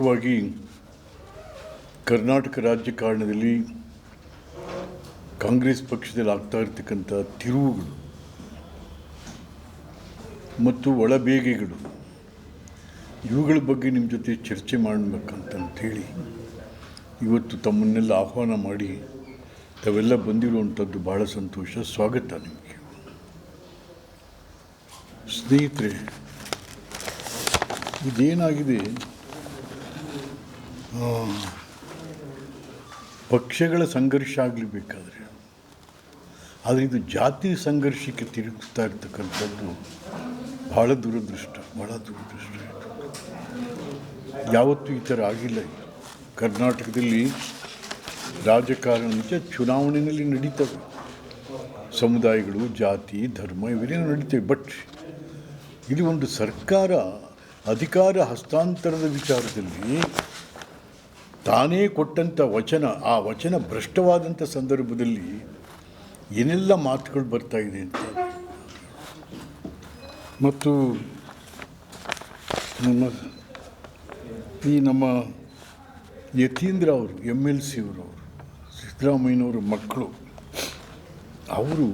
ಮುಖ್ಯವಾಗಿ ಕರ್ನಾಟಕ ರಾಜಕಾರಣದಲ್ಲಿ ಕಾಂಗ್ರೆಸ್ ಪಕ್ಷದಲ್ಲಿ ಆಗ್ತಾ ಇರ್ತಕ್ಕಂಥ ತಿರುವುಗಳು ಮತ್ತು ಒಳಬೇಗೆಗಳು, ಇವುಗಳ ಬಗ್ಗೆ ನಿಮ್ಮ ಜೊತೆ ಚರ್ಚೆ ಮಾಡಬೇಕಂತಂತೇಳಿ ಇವತ್ತು ತಮ್ಮನ್ನೆಲ್ಲ ಆಹ್ವಾನ ಮಾಡಿ ತಾವೆಲ್ಲ ಬಂದಿರುವಂಥದ್ದು ಭಾಳ ಸಂತೋಷ. ಸ್ವಾಗತ ನಿಮಗೆ. ಸ್ನೇಹಿತರೆ, ಇದೇನಾಗಿದೆ? ಪಕ್ಷಗಳ ಸಂಘರ್ಷ ಆಗಲೇಬೇಕಾದ್ರೆ ಆದರೆ ಇದು ಜಾತಿ ಸಂಘರ್ಷಕ್ಕೆ ತಿರುಗುತ್ತಾ ಇರ್ತಕ್ಕಂಥದ್ದು ಬಹಳ ದುರದೃಷ್ಟ ಬಹಳ ದುರದೃಷ್ಟ. ಯಾವತ್ತೂ ಈ ಥರ ಆಗಿಲ್ಲ ಕರ್ನಾಟಕದಲ್ಲಿ ರಾಜಕಾರಣ ಚುನಾವಣೆಯಲ್ಲಿ ನಡೀತವೆ. ಸಮುದಾಯಗಳು, ಜಾತಿ, ಧರ್ಮ ಇವೆಲ್ಲ ನಡೀತವೆ. ಬಟ್ ಇಲ್ಲಿ ಒಂದು ಸರ್ಕಾರ ಅಧಿಕಾರ ಹಸ್ತಾಂತರದ ವಿಚಾರದಲ್ಲಿ ತಾನೇ ಕೊಟ್ಟಂಥ ವಚನ, ಆ ವಚನ ಭ್ರಷ್ಟವಾದಂಥ ಸಂದರ್ಭದಲ್ಲಿ ಏನೆಲ್ಲ ಮಾತುಗಳು ಬರ್ತಾ ಇದೆ ಅಂತ? ಮತ್ತು ನಮ್ಮ ಈ ನಮ್ಮ ಯತೀಂದ್ರ ಅವರು ಎಂ ಎಲ್ ಸಿ ಅವರು, ಸಿದ್ದರಾಮಯ್ಯನವರ ಮಕ್ಕಳು, ಅವರು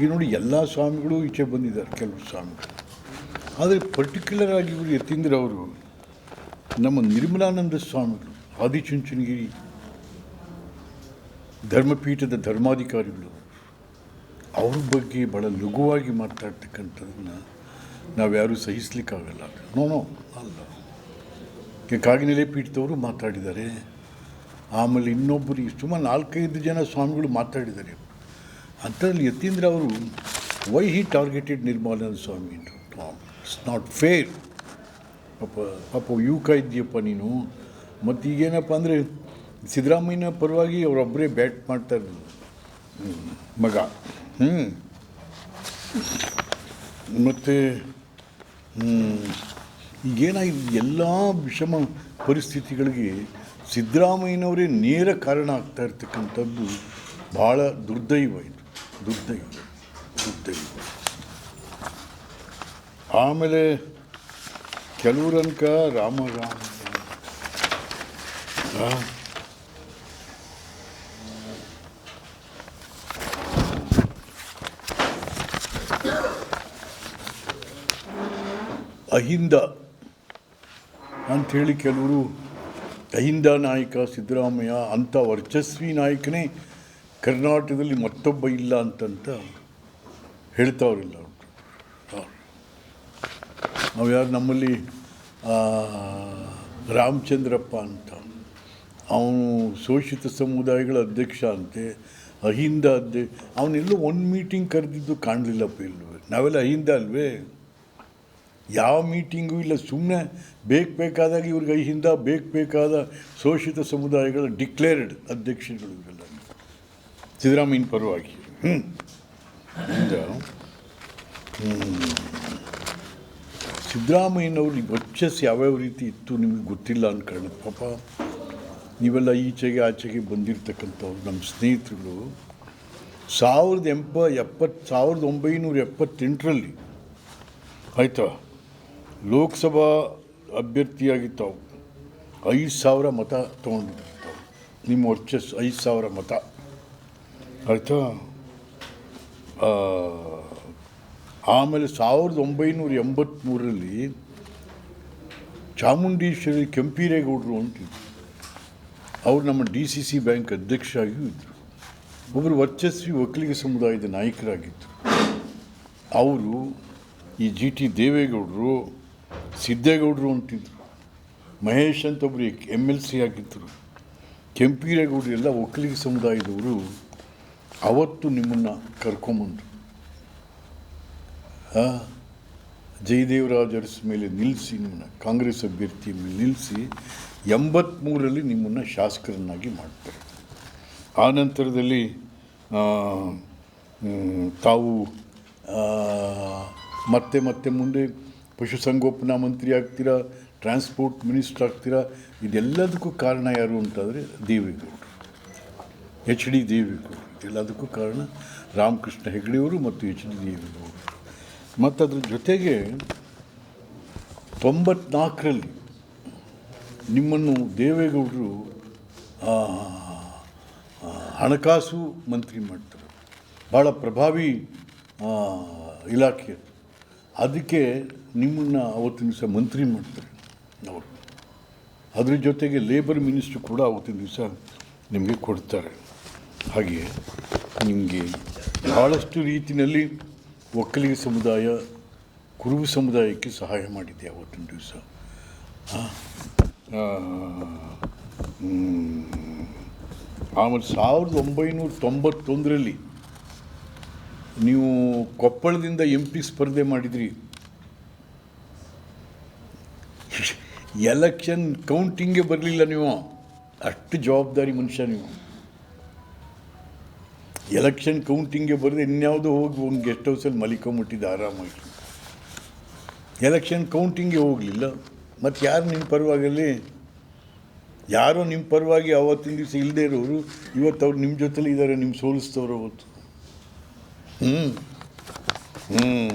ಈಗ ನೋಡಿ ಎಲ್ಲ ಸ್ವಾಮಿಗಳು ಈಚೆ ಬಂದಿದ್ದಾರೆ, ಕೆಲವು ಸ್ವಾಮಿಗಳು. ಆದರೆ ಪರ್ಟಿಕ್ಯುಲರ್ ಆಗಿ ಇವರು ಯತೀಂದ್ರ ಅವರು ನಮ್ಮ ನಿರ್ಮಲಾನಂದ ಸ್ವಾಮಿಗಳು, ಆದಿಚುಂಚನಗಿರಿ ಧರ್ಮಪೀಠದ ಧರ್ಮಾಧಿಕಾರಿಗಳು, ಅವ್ರ ಬಗ್ಗೆ ಭಾಳ ಲಘುವಾಗಿ ಮಾತಾಡ್ತಕ್ಕಂಥದ್ದನ್ನ ನಾವ್ಯಾರೂ ಸಹಿಸ್ಲಿಕ್ಕಾಗಲ್ಲ. ನೋ ನೋ ಅಲ್ಲ. ಕಾಗಿನೆಲೆ ಪೀಠದವರು ಮಾತಾಡಿದ್ದಾರೆ. ಆಮೇಲೆ ಇನ್ನೊಬ್ಬರು ಸುಮಾರು ನಾಲ್ಕೈದು ಜನ ಸ್ವಾಮಿಗಳು ಮಾತಾಡಿದ್ದಾರೆ. ಅಂಥದ್ರಲ್ಲಿ ಯತೀಂದ್ರ ಅವರು why he targeted Nirmalananda Swami it's not fair ಪಾಪ ಪಾಪ ಯುವಕ ಇದ್ದೀಯಪ್ಪ ನೀನು. ಮತ್ತು ಈಗೇನಪ್ಪ ಅಂದರೆ ಸಿದ್ದರಾಮಯ್ಯನ ಪರವಾಗಿ ಅವರೊಬ್ಬರೇ ಬ್ಯಾಟ್ ಮಾಡ್ತಾ ಇದ್ರು. ಮಗ. ಹ್ಞೂ ಮತ್ತು ಈಗೇನಾಗಿದೆ ಎಲ್ಲ ವಿಷಮ ಪರಿಸ್ಥಿತಿಗಳಿಗೆ ಸಿದ್ದರಾಮಯ್ಯನವರೇ ನೇರ ಕಾರಣ ಆಗ್ತಾ ಇರ್ತಕ್ಕಂಥದ್ದು ಭಾಳ ದುರ್ದೈವ ಇದು. ದುರ್ದೈವ. ದುರ್ದೈವ. ಆಮೇಲೆ ಕೆಲವ್ರ ಅನ್ಕ ರಾಮ ರಾಮ? ಅಹಿಂದ ಅಂಥೇಳಿ ಕೆಲವರು ಅಹಿಂದ ನಾಯಕ ಸಿದ್ದರಾಮಯ್ಯ, ಅಂಥ ವರ್ಚಸ್ವಿ ನಾಯಕನೇ ಕರ್ನಾಟಕದಲ್ಲಿ ಮತ್ತೊಬ್ಬ ಇಲ್ಲ ಅಂತಂತ ಹೇಳ್ತಾವ್ರಿಲ್ಲ ಅವ್ರು. ನಾವು ಯಾರು ನಮ್ಮಲ್ಲಿ ರಾಮಚಂದ್ರಪ್ಪ ಅಂತ, ಅವನು ಶೋಷಿತ ಸಮುದಾಯಗಳ ಅಧ್ಯಕ್ಷ ಅಂತೆ, ಅಹಿಂದ ಅಧ್ಯೆ ಅವನೆಲ್ಲೂ ಒಂದು ಮೀಟಿಂಗ್ ಕರೆದಿದ್ದು ಕಾಣಲಿಲ್ಲಪ್ಪ ಇಲ್ವೇ? ನಾವೆಲ್ಲ ಅಹಿಂದ ಅಲ್ವೇ? ಯಾವ ಮೀಟಿಂಗೂ ಇಲ್ಲ ಸುಮ್ಮನೆ ಬೇಕು ಬೇಕಾದಾಗ ಇವ್ರಿಗೆ ಅಹಿಂದ, ಬೇಕು ಬೇಕಾದ ಶೋಷಿತ ಸಮುದಾಯಗಳ ಡಿಕ್ಲೇರ್ಡ್ ಅಧ್ಯಕ್ಷರುಗಳು ಇವರೆಲ್ಲ. ಸಿದ್ದರಾಮಯ್ಯನ ಪರವಾಗಿ. ಹ್ಞೂ ಸಿದ್ದರಾಮಯ್ಯನವ್ರ ವರ್ಚಸ್ ಯಾವ್ಯಾವ ರೀತಿ ಇತ್ತು ನಿಮಗೆ ಗೊತ್ತಿಲ್ಲ ಅನ್ಕೊಂಡು ಪಾಪ, ನೀವೆಲ್ಲ ಈಚೆಗೆ ಆಚೆಗೆ ಬಂದಿರತಕ್ಕಂಥವ್ರು ನಮ್ಮ ಸ್ನೇಹಿತರುಗಳು. ಸಾವಿರದ ಎಂಪ ಎಪ್ಪತ್ತು ಸಾವಿರದ ಒಂಬೈನೂರ ಎಪ್ಪತ್ತೆಂಟರಲ್ಲಿ, ಆಯಿತಾ, ಲೋಕಸಭಾ ಅಭ್ಯರ್ಥಿಯಾಗಿ ತಾವು ಐದು ಸಾವಿರ ಮತ ತೊಗೊಂಡಿದ್ರು ನಿಮ್ಮ ವರ್ಚಸ್ ಐದು ಸಾವಿರ ಮತ. ಆಯಿತಾ? ಆಮೇಲೆ ಸಾವಿರದ ಒಂಬೈನೂರ ಎಂಬತ್ತ್ಮೂರರಲ್ಲಿ ಚಾಮುಂಡೇಶ್ವರಿ ಕೆಂಪೀರೇಗೌಡರು ಅಂತಿದ್ರು. ಅವರು ನಮ್ಮ ಡಿ ಸಿ ಸಿ ಬ್ಯಾಂಕ್ ಅಧ್ಯಕ್ಷರಾಗಿಯೂ ಇದ್ದರು ಒಬ್ಬರು ವರ್ಚಸ್ವಿ ಒಕ್ಕಲಿಗ ಸಮುದಾಯದ ನಾಯಕರಾಗಿದ್ದರು ಅವರು ಈ ಜಿ ಟಿ ದೇವೇಗೌಡರು, ಸಿದ್ದೇಗೌಡರು ಅಂತಿದ್ರು. ಮಹೇಶ್ ಅಂತ ಒಬ್ಬರು ಎಂ ಎಲ್ ಸಿ ಆಗಿದ್ದರು ಕೆಂಪೀರೇಗೌಡರು ಎಲ್ಲ ಒಕ್ಕಲಿಗ ಸಮುದಾಯದವರು ಅವತ್ತು ನಿಮ್ಮನ್ನು ಕರ್ಕೊಂಬಂದರು. ಜಯದೇವರಾಜ ಅರಸ್ ಮೇಲೆ ನಿಲ್ಲಿಸಿ ನಿಮ್ಮನ್ನು ಕಾಂಗ್ರೆಸ್ ಅಭ್ಯರ್ಥಿ ಮೇಲೆ ನಿಲ್ಲಿಸಿ ಎಂಬತ್ತ್ಮೂರರಲ್ಲಿ ನಿಮ್ಮನ್ನು ಶಾಸಕರನ್ನಾಗಿ ಮಾಡ್ತಾರೆ. ಆ ನಂತರದಲ್ಲಿ ತಾವು ಮತ್ತೆ ಮತ್ತೆ ಮುಂದೆ ಪಶುಸಂಗೋಪನಾ ಮಂತ್ರಿ ಆಗ್ತೀರಾ, ಟ್ರಾನ್ಸ್ಪೋರ್ಟ್ ಮಿನಿಸ್ಟರ್ ಆಗ್ತೀರಾ, ಇದೆಲ್ಲದಕ್ಕೂ ಕಾರಣ ಯಾರು ಅಂತಂದರೆ ದೇವೇಗೌಡರು. ಎಚ್ ಡಿ ದೇವೇಗೌಡರು. ಎಲ್ಲದಕ್ಕೂ ಕಾರಣ ರಾಮಕೃಷ್ಣ ಹೆಗಡೆಯವರು ಮತ್ತು ಎಚ್ ಡಿ ದೇವೇಗೌಡರು. ಮತ್ತು ಅದ್ರ ಜೊತೆಗೆ ತೊಂಬತ್ನಾಲ್ಕರಲ್ಲಿ ನಿಮ್ಮನ್ನು ದೇವೇಗೌಡರು ಹಣಕಾಸು ಮಂತ್ರಿ ಮಾಡ್ತಾರೆ. ಭಾಳ ಪ್ರಭಾವಿ ಇಲಾಖೆ ಅದಕ್ಕೆ ನಿಮ್ಮನ್ನು ಅವತ್ತಿನ ದಿವಸ ಮಂತ್ರಿ ಮಾಡ್ತಾರೆ ಅವರು. ಅದ್ರ ಜೊತೆಗೆ ಲೇಬರ್ ಮಿನಿಸ್ಟ್ರು ಕೂಡ ಅವತ್ತಿನ ದಿವಸ ನಿಮಗೆ ಕೊಡ್ತಾರೆ. ಹಾಗೆ ನಿಮಗೆ ಭಾಳಷ್ಟು ರೀತಿಯಲ್ಲಿ ಒಕ್ಕಲಿಗ ಸಮುದಾಯ, ಕುರುಬು ಸಮುದಾಯಕ್ಕೆ ಸಹಾಯ ಮಾಡಿದ್ದೆ ಅವತ್ತಿನ ದಿವಸ. ಆಮೇಲೆ ಸಾವಿರದ ಒಂಬೈನೂರ ತೊಂಬತ್ತೊಂದರಲ್ಲಿ ನೀವು ಕೊಪ್ಪಳದಿಂದ ಎಂ ಪಿ ಸ್ಪರ್ಧೆ ಮಾಡಿದ್ರಿ. ಎಲೆಕ್ಷನ್ ಕೌಂಟಿಂಗೇ ಬರಲಿಲ್ಲ ನೀವು. ಅಷ್ಟು ಜವಾಬ್ದಾರಿ ಮನುಷ್ಯ ನೀವು. ಎಲೆಕ್ಷನ್ ಕೌಂಟಿಂಗ್ಗೆ ಬರೆದು ಇನ್ಯಾವುದೋ ಹೋಗಿ ಒಂದು ಗೆಸ್ಟ್ ಹೌಸಲ್ಲಿ ಮಲಿಕೊಂಬಿಟ್ಟಿದ್ದೆ ಆರಾಮಾಗಿ. ಎಲೆಕ್ಷನ್ ಕೌಂಟಿಂಗ್ಗೆ ಹೋಗಲಿಲ್ಲ. ಮತ್ತು ಯಾರು ನಿಮ್ಮ ಪರವಾಗಲ್ಲಿ? ಯಾರೋ ನಿಮ್ಮ ಪರವಾಗಿ ಅವತ್ತಿನ ದಿವಸ ಇಲ್ಲದೆ ಇರೋರು, ಇವತ್ತು ಅವ್ರು ನಿಮ್ಮ ಜೊತೆಲಿ ಇದ್ದಾರೆ ನಿಮ್ಮ ಸೋಲಿಸ್ತವ್ರು ಅವತ್ತು. ಹ್ಞೂ ಹ್ಞೂ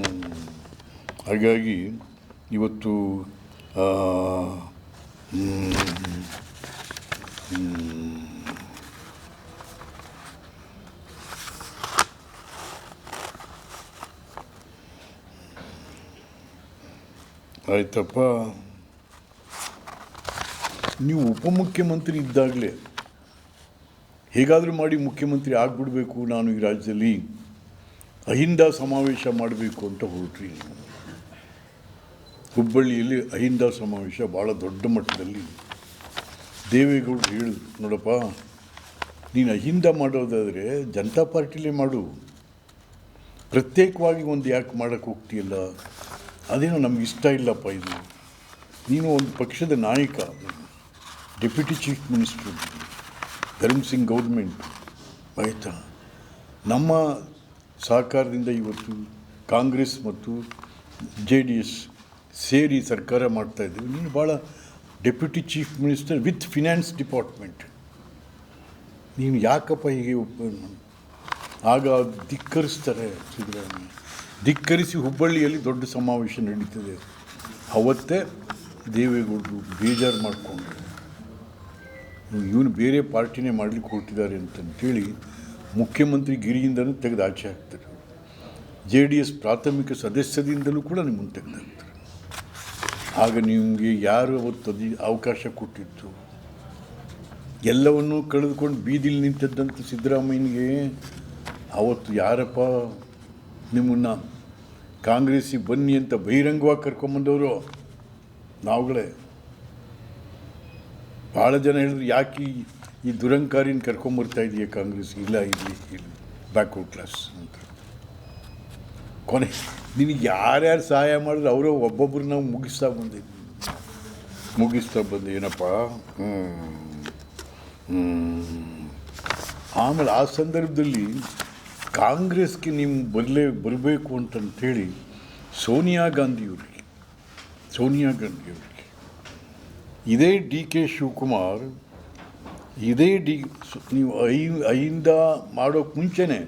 ಹಾಗಾಗಿ ಇವತ್ತು ಆಯ್ತಪ್ಪ. ನೀವು ಉಪಮುಖ್ಯಮಂತ್ರಿ ಇದ್ದಾಗಲೇ ಹೇಗಾದರೂ ಮಾಡಿ ಮುಖ್ಯಮಂತ್ರಿ ಆಗಿಬಿಡಬೇಕು ನಾನು ಈ ರಾಜ್ಯದಲ್ಲಿ. ಅಹಿಂದ ಸಮಾವೇಶ ಮಾಡಬೇಕು ಅಂತ ಹೊರಟ್ರಿ ಹುಬ್ಬಳ್ಳಿಯಲ್ಲಿ ಅಹಿಂದ ಸಮಾವೇಶ ಭಾಳ ದೊಡ್ಡ ಮಟ್ಟದಲ್ಲಿ. ದೇವೇಗೌಡರು ಹೇಳಿದ್ರು ನೋಡಪ್ಪ, ನೀನು ಅಹಿಂದ ಮಾಡೋದಾದರೆ ಜನತಾ ಪಾರ್ಟಿಲೇ ಮಾಡು. ಪ್ರತ್ಯೇಕವಾಗಿ ಒಂದು ಯಾಕೆ ಮಾಡೋಕ್ಕೆ ಹೋಗ್ತೀಯಲ್ಲ? ಅದೇನೋ ನಮ್ಗೆ ಇಷ್ಟ ಇಲ್ಲಪ್ಪ ಇದು. ನೀನು ಒಂದು ಪಕ್ಷದ ನಾಯಕ, deputy chief minister, Dharam Singh government, ಆಯಿತಾ? ನಮ್ಮ ಸಹಕಾರದಿಂದ ಇವತ್ತು ಕಾಂಗ್ರೆಸ್ ಮತ್ತು ಜೆ ಡಿ ಎಸ್ ಸೇರಿ ಸರ್ಕಾರ ಮಾಡ್ತಾ ಇದ್ದೀವಿ. ನೀನು ಭಾಳ deputy chief minister with finance department. ನೀನು ಯಾಕಪ್ಪ ಹೀಗೆ ಆಗ ಧಿಕ್ಕರಿಸ್ತಾರೆ ಸಿದ್ದರಾಮಯ್ಯ? ಧಿಕ್ಕರಿಸಿ ಹುಬ್ಬಳ್ಳಿಯಲ್ಲಿ ದೊಡ್ಡ ಸಮಾವೇಶ ನಡೀತದೆ. ಅವತ್ತೇ ದೇವೇಗೌಡರು ಬೇಜಾರು ಮಾಡಿಕೊಂಡು ಇವನು ಬೇರೆ ಪಾರ್ಟಿನೇ ಮಾಡಲಿಕ್ಕೆ ಹೊರಟಿದ್ದಾರೆ ಅಂತಂತೇಳಿ ಮುಖ್ಯಮಂತ್ರಿ ಗಿರಿಯಿಂದಲೂ ತೆಗೆದು ಆಚೆ ಹಾಕ್ತಾರೆ. ಜೆ ಡಿ ಎಸ್ ಪ್ರಾಥಮಿಕ ಸದಸ್ಯದಿಂದಲೂ ಕೂಡ ನಿಮ್ಮನ್ನು ತೆಗೆದು ಹಾಕ್ತಾರೆ. ಆಗ ನಿಮಗೆ ಯಾರು ಅವತ್ತು ಅವಕಾಶ ಕೊಟ್ಟಿತ್ತು? ಎಲ್ಲವನ್ನೂ ಕಳೆದುಕೊಂಡು ಬೀದಿಲಿ ನಿಂತಿದ್ದಂಥ ಸಿದ್ದರಾಮಯ್ಯನಿಗೆ ಅವತ್ತು ಯಾರಪ್ಪ ನಿಮ್ಮನ್ನು ಕಾಂಗ್ರೆಸ್ಸಿಗೆ ಬನ್ನಿ ಅಂತ ಬಹಿರಂಗವಾಗಿ ಕರ್ಕೊಂಬಂದವರು ನಾವುಗಳೇ. ಭಾಳ ಜನ ಹೇಳಿದ್ರು, ಯಾಕೆ ಈ- ದುರಂಕಾರಿನ ಕರ್ಕೊಂಬರ್ತಾ ಇದೆಯಾ ಕಾಂಗ್ರೆಸ್ ಇಲ್ಲ, ಇಲ್ಲಿ ಇಲ್ಲಿ ಬ್ಯಾಕ್ವರ್ಡ್ ಕ್ಲಾಸ್ ಅಂತ. ಕೊನೆ, ನಿನಗೆ ಯಾರ್ಯಾರು ಸಹಾಯ ಮಾಡಿದ್ರು ಅವರೇ ಒಬ್ಬೊಬ್ಬರು ನಾವು ಮುಗಿಸ್ತಾ ಬಂದಿದ್ವಿ. ಮುಗಿಸ್ತಾ ಬಂದು ಏನಪ್ಪ? ಹ್ಞೂ ಆಮೇಲೆ ಆ ಸಂದರ್ಭದಲ್ಲಿ ಕಾಂಗ್ರೆಸ್ಗೆ ನೀವು ಬರಲೇ, ಬರಬೇಕು ಅಂತಂಥೇಳಿ ಸೋನಿಯಾ ಗಾಂಧಿಯವರಿಗೆ ಸೋನಿಯಾ ಗಾಂಧಿಯವರಿಗೆ, ಇದೇ ಡಿ ಕೆ ಶಿವಕುಮಾರ್, ಇದೇ ಡಿ ನೀವು ಐ ಐಯಿಂದ ಮಾಡೋಕ್ಕೆ ಮುಂಚೆನೇ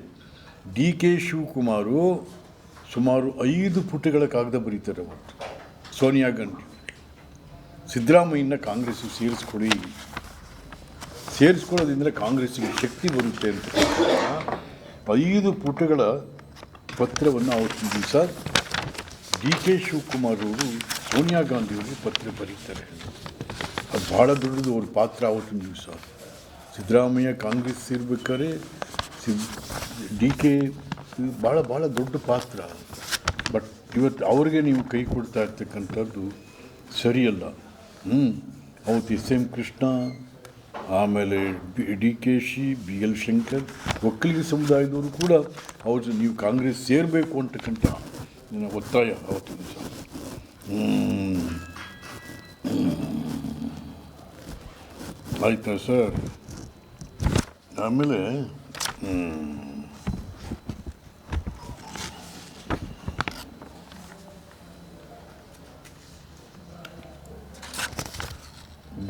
ಡಿ ಕೆ ಶಿವಕುಮಾರು ಸುಮಾರು ಐದು ಪುಟಗಳ ಕಾಗದ ಬರೀತಾರೆ ಅವತ್ತು, ಸೋನಿಯಾ ಗಾಂಧಿ ಸಿದ್ದರಾಮಯ್ಯನ ಕಾಂಗ್ರೆಸ್ಗೆ ಸೇರಿಸ್ಕೊಡಿ. ಸೇರಿಸ್ಕೊಳ್ಳೋದ್ರಿಂದ ಕಾಂಗ್ರೆಸ್ಸಿಗೆ ಶಕ್ತಿ ಬರುತ್ತೆ ಅಂತ. ಐದು ಪುಟಗಳ ಪತ್ರವನ್ನು ಅವತ್ತಿನ ದಿವಸ ಡಿ ಕೆ ಶಿವಕುಮಾರ್ ಅವರು ಸೋನಿಯಾ ಗಾಂಧಿಯವರು ಪತ್ರ ಬರೀತಾರೆ. ಅದು ಭಾಳ ದೊಡ್ಡದು ಅವ್ರ ಪಾತ್ರ ಅವತ್ತಿನ ದಿವಸ ಸಿದ್ದರಾಮಯ್ಯ ಕಾಂಗ್ರೆಸ್ ಸೇರ್ಬೇಕಾದ್ರೆ ಸಿದ್ ಡಿ ಕೆ ಭಾಳ ಭಾಳ ದೊಡ್ಡ ಪಾತ್ರ. ಬಟ್ ಇವತ್ತು ಅವ್ರಿಗೆ ನೀವು ಕೈ ಕೊಡ್ತಾ ಇರ್ತಕ್ಕಂಥದ್ದು ಸರಿಯಲ್ಲ. ಹ್ಞೂ ಅವತ್ತು ಎಸ್ ಎಂ ಕೃಷ್ಣ ಆಮೇಲೆ B D K Shi, B L Shankar, Vokkaliga ಸಮುದಾಯದವರು ಕೂಡ ಅವ್ರು ನೀವು ಕಾಂಗ್ರೆಸ್ ಸೇರಬೇಕು ಅಂತಕ್ಕಂಥ, ನನ್ನ ಒತ್ತಾಯ ಅವತ್ತು ದಿವಸ. ಆಯ್ತಾ ಸರ್? ಆಮೇಲೆ, ಹ್ಮ್.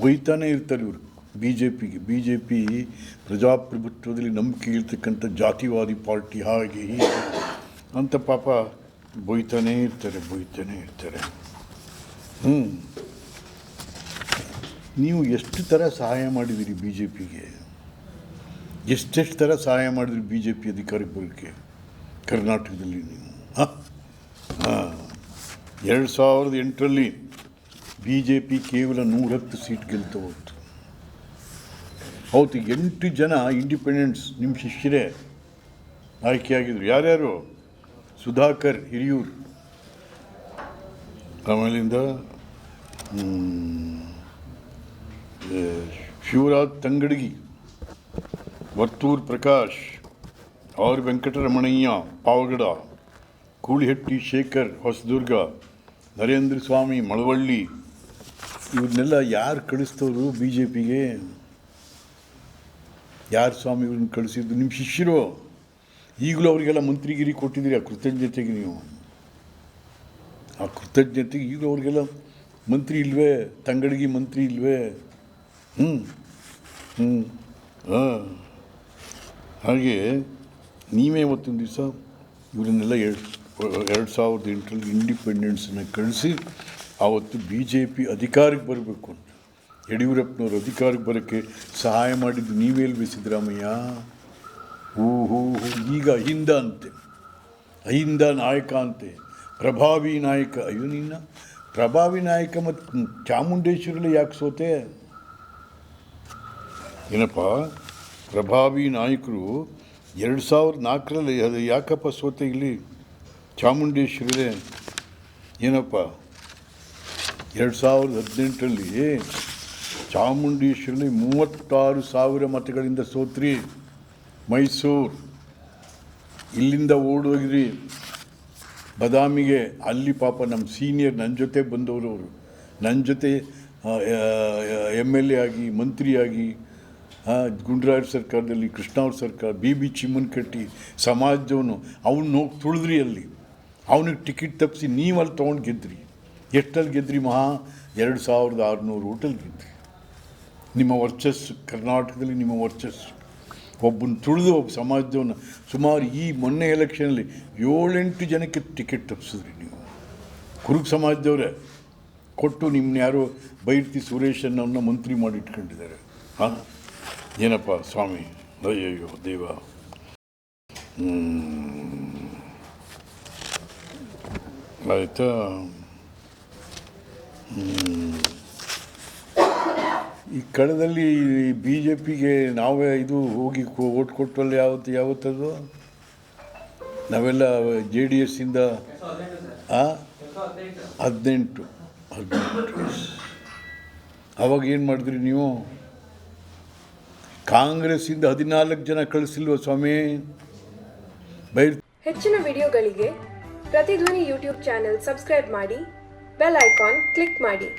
ಬೈತಾನೆ ಇರ್ತಾರೆ ಇವರು. ಬಿ ಜೆ ಪಿಗೆ ಬಿ ಜೆ ಪಿ ಪ್ರಜಾಪ್ರಭುತ್ವದಲ್ಲಿ ನಂಬಿಕೆ ಇರ್ತಕ್ಕಂಥ ಜಾತಿವಾದಿ ಪಾರ್ಟಿ ಹಾಗೆ ಅಂತ ಪಾಪ ಬೊಯ್ತಾನೇ ಇರ್ತಾರೆ ಬೊಯ್ತಾನೆ ಇರ್ತಾರೆ. ಹ್ಞೂ ನೀವು ಎಷ್ಟು ಥರ ಸಹಾಯ ಮಾಡಿದಿರಿ ಬಿ ಜೆ ಪಿಗೆ ಎಷ್ಟೆಷ್ಟು ಥರ ಸಹಾಯ ಮಾಡಿದ್ರಿ ಬಿ ಜೆ ಪಿ ಅಧಿಕಾರಿ ಬರೋಕ್ಕೆ ಕರ್ನಾಟಕದಲ್ಲಿ ನೀವು. ಹಾಂ? ಹಾಂ. ಎರಡು ಸಾವಿರದ ಎಂಟರಲ್ಲಿ ಬಿ ಜೆ ಪಿ ಕೇವಲ ನೂರತ್ತು ಸೀಟ್ ಗೆಲ್ತಾ ಅವತ್ತು ಎಂಟು ಜನ ಇಂಡಿಪೆಂಡೆನ್ಸ್ ನಿಮ್ಮ ಶಿಷ್ಯರೇ. ಆಯ್ಕೆಯಾಗಿದ್ರು. ಯಾರ್ಯಾರು? ಸುಧಾಕರ್, ಹಿರಿಯೂರು. ಆಮೇಲಿಂದ ಶಿವರಾಜ್ ತಂಗಡಗಿ, ವರ್ತೂರ್ ಪ್ರಕಾಶ್, ಆರ್ ವೆಂಕಟರಮಣಯ್ಯ, ಪಾವಗಡ, ಕೂಳಿಹಟ್ಟಿ ಶೇಖರ್, ಹೊಸದುರ್ಗ, ನರೇಂದ್ರ ಸ್ವಾಮಿ, ಮಳವಳ್ಳಿ, ಇವ್ರನ್ನೆಲ್ಲ ಯಾರು ಕಳಿಸ್ತವ್ರು ಬಿ ಜೆ ಪಿಗೆ ಯಾರು ಸ್ವಾಮಿ ಇವ್ರನ್ನ ಕಳಿಸಿದ್ದು ನಿಮ್ಮ ಶಿಷ್ಯರು? ಈಗಲೂ ಅವರಿಗೆಲ್ಲ ಮಂತ್ರಿಗಿರಿ ಕೊಟ್ಟಿದ್ದೀರಿ, ಆ ಕೃತಜ್ಞತೆಗೆ ನೀವು. ಆ ಕೃತಜ್ಞತೆಗೆ ಈಗಲೂ ಅವ್ರಿಗೆಲ್ಲ ಮಂತ್ರಿ ಇಲ್ವೇ ತಂಗಡಿಗೆ ಮಂತ್ರಿ ಇಲ್ವೇ? ಹ್ಞೂ ಹ್ಞೂ ಹಾಂ. ಹಾಗೆ ನೀವೇ ಇವತ್ತಿನ ದಿವಸ ಇವರನ್ನೆಲ್ಲ ಎರಡು ಎರಡು ಸಾವಿರದ ಎಂಟರಲ್ಲಿ ಇಂಡಿಪೆಂಡೆನ್ಸನ್ನು ಕಳಿಸಿ ಆವತ್ತು ಬಿ ಜೆ ಪಿ ಅಧಿಕಾರಕ್ಕೆ ಬರಬೇಕು ಅಂತ. ಯಡಿಯೂರಪ್ಪನವ್ರು ಅಧಿಕಾರಕ್ಕೆ ಬರೋಕ್ಕೆ ಸಹಾಯ ಮಾಡಿದ್ದು ನೀವೇ ಅಲ್ವೇ ಸಿದ್ದರಾಮಯ್ಯ? ಹೂ ಹೂ ಹೂ. ಈಗ ಅಹಿಂದ ಅಂತೆ. ಅಹಿಂದ ನಾಯಕ ಅಂತೆ. ಪ್ರಭಾವಿ ನಾಯಕ. ಅಯ್ಯೋ, ನಿನ್ನ ಪ್ರಭಾವಿ ನಾಯಕ ಮತ್ತು ಚಾಮುಂಡೇಶ್ವರಲ್ಲಿ ಯಾಕೆ ಸೋತೆ? ಏನಪ್ಪ? ಪ್ರಭಾವಿ ನಾಯಕರು ಎರಡು ಸಾವಿರದ ನಾಲ್ಕರಲ್ಲಿ ಅದು ಯಾಕಪ್ಪ ಸೋತೆ ಇಲ್ಲಿ? ಚಾಮುಂಡೇಶ್ವರೇ ಏನಪ್ಪ? ಎರಡು ಸಾವಿರದ ಹದಿನೆಂಟರಲ್ಲಿ ಚಾಮುಂಡೇಶ್ವರಲ್ಲಿ ಮೂವತ್ತಾರು ಸಾವಿರ ಮತಗಳಿಂದ ಸೋತ್ರಿ. ಮೈಸೂರು. ಇಲ್ಲಿಂದ ಓಡೋಗಿರಿ. ಬದಾಮಿಗೆ ಅಲ್ಲಿ ಪಾಪ ನಮ್ಮ ಸೀನಿಯರ್ ನನ್ನ ಜೊತೆ ಬಂದವರು ಅವರು. ನನ್ನ ಜೊತೆ ಎಂ ಎಲ್ ಎ ಆಗಿ ಮಂತ್ರಿಯಾಗಿ ಗುಂಡ್ರಾಯ್ ಸರ್ಕಾರದಲ್ಲಿ, ಕೃಷ್ಣವ್ರ ಸರ್ಕಾರ, ಬಿ ಬಿ ಚಿಮ್ಮನ್ಕಟ್ಟಿ, ಸಮಾಜದವನು, ಅವನು ಹೋಗಿ ತುಳಿದ್ರಿ ಅಲ್ಲಿ. ಅವನಿಗೆ ಟಿಕೆಟ್ ತಪ್ಪಿಸಿ ನೀವು ಅಲ್ಲಿ ತೊಗೊಂಡು ಗೆದ್ರಿ. ಎಷ್ಟಲ್ಲಿ ಗೆದ್ರಿ ಮಹಾ? ಎರಡು ಸಾವಿರದ ಆರುನೂರು ಓಟಲ್ಲಿ ಗೆದ್ರಿ. ನಿಮ್ಮ ವರ್ಚಸ್ಸು, ಕರ್ನಾಟಕದಲ್ಲಿ ನಿಮ್ಮ ವರ್ಚಸ್ಸು. ಒಬ್ಬನ ತುಳಿದು ಒಬ್ಬ ಸಮಾಜದವನ್ನ ಸುಮಾರು ಈ ಮೊನ್ನೆ ಎಲೆಕ್ಷನಲ್ಲಿ ಏಳೆಂಟು ಜನಕ್ಕೆ ಟಿಕೆಟ್ ತಪ್ಪಿಸಿದ್ರಿ ನೀವು. ಕುರುಬ ಸಮಾಜದವರೇ, ಕೊಟ್ಟು ನಿಮ್ಮನ್ನ ಯಾರೋ ಬೈರ್ತಿ ಸುರೇಶನ್ನವನ್ನ ಮಂತ್ರಿ ಮಾಡಿ ಇಟ್ಕೊಂಡಿದ್ದಾರೆ ಹಾಂ? ಏನಪ್ಪ ಸ್ವಾಮಿ? ಅಯ್ಯಯ್ಯೋ, ದೇವ. ಆಯಿತಾ? ಈ ಕಳೆದಲ್ಲಿ ಬಿ ಜೆ ಪಿಗೆ ನಾವೇ ಇದು ಹೋಗಿ ಓಟ್ ಕೊಟ್ಟಲ್ಲಿ ಯಾವತ್ತು, ಯಾವತ್ತದು? ನಾವೆಲ್ಲ ಜೆ ಡಿ ಇಂದ ಹದಿನೆಂಟು. ಹದಿನೆಂಟು. ಅವಾಗ ಏನು ಮಾಡಿದ್ರಿ ನೀವು? ಕಾಂಗ್ರೆಸ್ಸಿಂದ ಹದಿನಾಲ್ಕು ಜನ ಕಳಿಸಿಲ್ವ ಸ್ವಾಮಿ? ಬೈರ್ ಹೆಚ್ಚಿನ ವಿಡಿಯೋಗಳಿಗೆ ಪ್ರತಿಧ್ವನಿ ಯೂಟ್ಯೂಬ್ ಚಾನೆಲ್ ಸಬ್ಸ್ಕ್ರೈಬ್ ಮಾಡಿ, ಬೆಲ್ ಐಕಾನ್ ಕ್ಲಿಕ್ ಮಾಡಿ.